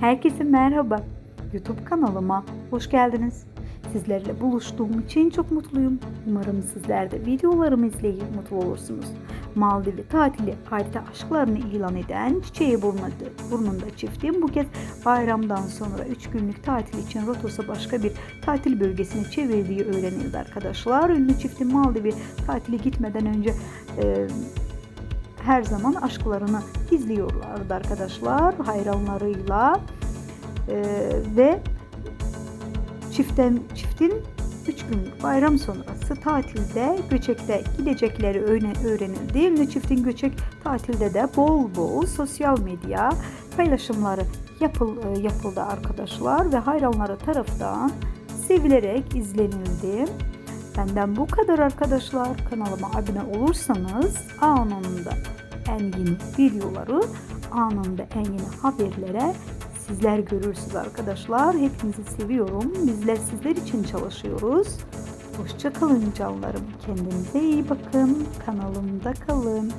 Herkese merhaba. YouTube kanalıma hoş geldiniz. Sizlerle buluştuğum için çok mutluyum. Umarım sizler de videolarımı izleyip mutlu olursunuz. Maldivli tatili harita aşklarını ilan eden Çiçeği burnunda, burnunda çiftin bu kez bayramdan sonra 3 günlük tatil için rotası başka bir tatil bölgesine çevirdiği öğrenildi arkadaşlar. Ünlü çiftin Maldiv'i tatili gitmeden önce e, her zaman aşklarını gizliyorlardı arkadaşlar hayranlarıyla Ee, ve çiften çiftin 3 günlük bayram sonrası tatilde göçekte gidecekleri öğrenildi. Ünlü çiftin göçek tatilde de bol bol sosyal medya paylaşımları yapıl, e, yapıldı arkadaşlar ve hayranları tarafından sevilerek izlenildi. Benden bu kadar arkadaşlar. Kanalıma abone olursanız anında en yeni videoları, anında en yeni haberlere sizler görürsünüz arkadaşlar. Hepinizi seviyorum. Bizler sizler için çalışıyoruz. Hoşça kalın canlarım. Kendinize iyi bakın. Kanalımda kalın.